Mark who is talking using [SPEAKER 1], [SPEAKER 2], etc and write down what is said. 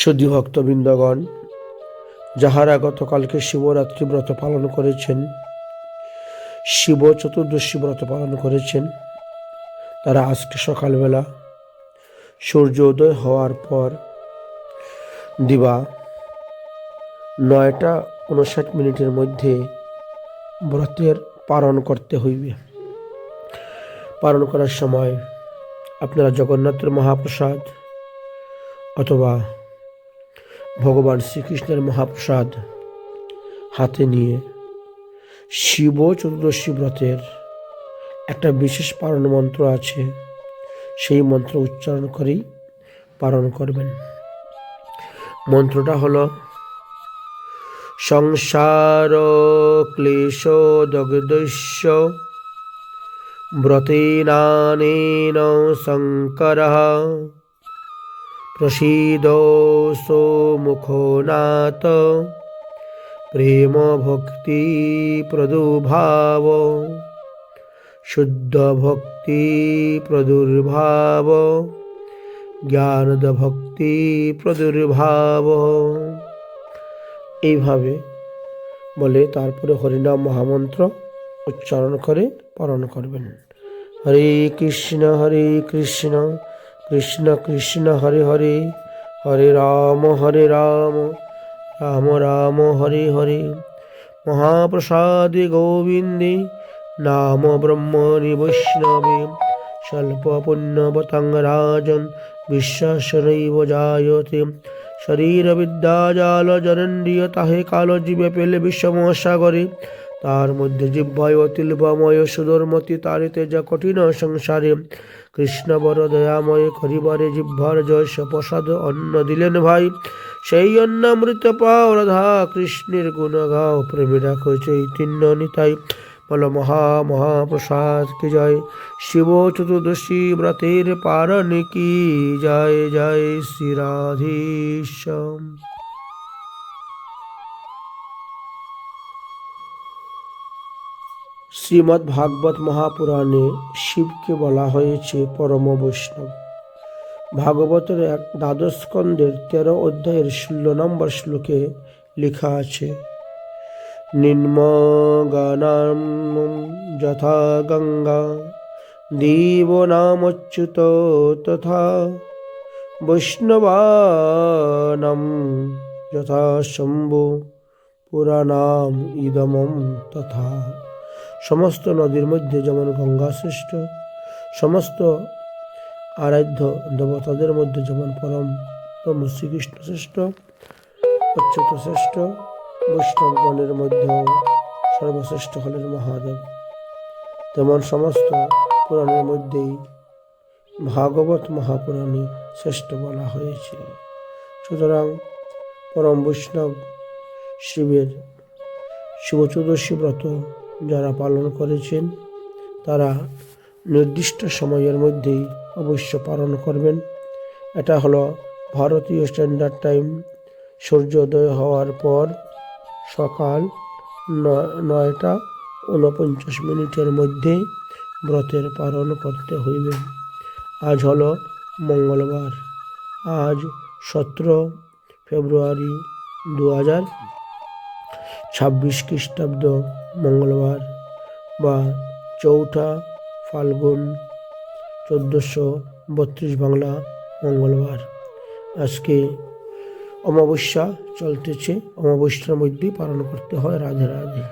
[SPEAKER 1] সুধী ভক্তবৃন্দগণ যাহারা গতকালকে শিবরাত্রি ব্রত পালন করেছেন শিব চতুর্দশী ব্রত পালন করেছেন তারা আজকে সকালবেলা সূর্যোদয় হওয়ার পর দিবা নয়টা উনষাট মিনিটের মধ্যে ব্রতের পালন করতে হইবে পালন করার সময় আপনারা জগন্নাথের মহাপ্রসাদ অথবা ভগবান শ্রীকৃষ্ণের মহাপ্রসাদ হাতে নিয়ে শিব চতুর্দশী ব্রতের একটা বিশেষ পারণ মন্ত্র আছে সেই মন্ত্র উচ্চারণ করেই পালন করবেন মন্ত্রটা হল সংসার ক্লেশ দগ্ধস্য ব্রতেনানেন শঙ্কর প্রসীদ সো নাত প্রেম ভক্তি প্রদুর্ভাব শুদ্ধ ভক্তি প্রদুর্ভাব জ্ঞানদ ভক্তি প্রদুর্ভাব এইভাবে বলে তারপরে হরিনাম মহামন্ত্র উচ্চারণ করে পালন করবেন হরে কৃষ্ণ হরে কৃষ্ণ কৃষ্ণ কৃষ্ণ হরে হরে হরে রাম হরে রাম রাম রাম হরে হরে মহাপ্রসাদে গোবিন্দে নাম ব্রহ্মণি বৈষ্ণবে স্বল্পপুণ্যবতং রাজন বিশ্বাস বিশ্বাসরৈব জায়তে শরীরবিদ্যাজালজরণ্ডীয়তাহে জীবে পেলে বিষমসাগরে তার মধ্যে জিব্বায় অতিলময় সুদরমতি তারিতে যা কঠিন সংসারে কৃষ্ণবর দয়াময় করিবারে জিহ্বার জয়স প্রসাদ অন্ন দিলেন ভাই সেই অন্নামৃত পাও রাধা কৃষ্ণের গুণগাও প্রেমী রাখ চৈতন্য নিতাই বল মহা মহাপ্রসাদ কি জয় শিব চতুর্দশী ব্রতের পারণ কি জয় জয় শ্রী রাধীশ্যাম শ্রীমদ্ ভাগবত মহাপুরাণে শিবকে বলা হয়েছে পরম বৈষ্ণব ভাগবতের এক দ্বাদশ তেরো অধ্যায়ের ষোলো নম্বর শ্লোকে লেখা আছে নিম্নগানাম যথা গঙ্গা দেব নামচ্যুত তথা বৈষ্ণবানম যথা শম্ভু পুরাণাম ইদমম তথা সমস্ত নদীর মধ্যে যেমন গঙ্গা শ্রেষ্ঠ সমস্ত আরাধ্য দেবতাদের মধ্যে যেমন পরম পরম শ্রীকৃষ্ণ শ্রেষ্ঠ অচ্যুত শ্রেষ্ঠ বৈষ্ণবগণের মধ্যে সর্বশ্রেষ্ঠ হলেন মহাদেব তেমন সমস্ত পুরাণের মধ্যেই ভাগবত মহাপুরাণে শ্রেষ্ঠ বলা হয়েছে সুতরাং পরম বৈষ্ণব শিবের শিবচতুর্শী ব্রত যারা পালন করেছেন তারা নির্দিষ্ট সময়ের মধ্যেই অবশ্য পালন করবেন এটা হলো ভারতীয় স্ট্যান্ডার্ড টাইম সূর্যোদয় হওয়ার পর সকাল নয়টা উনপঞ্চাশ মিনিটের মধ্যে ব্রতের পালন করতে হইবে আজ হলো মঙ্গলবার আজ সতেরো ফেব্রুয়ারি দু হাজার ছাব্বিশ খ্রিস্টাব্দ মঙ্গলবার বা চৌঠা ফাল্গুন চোদ্দোশো বত্রিশ বাংলা মঙ্গলবার আজকে অমাবস্যা চলতেছে অমাবস্যার মধ্যেই পালন করতে হয় রাধে রাধে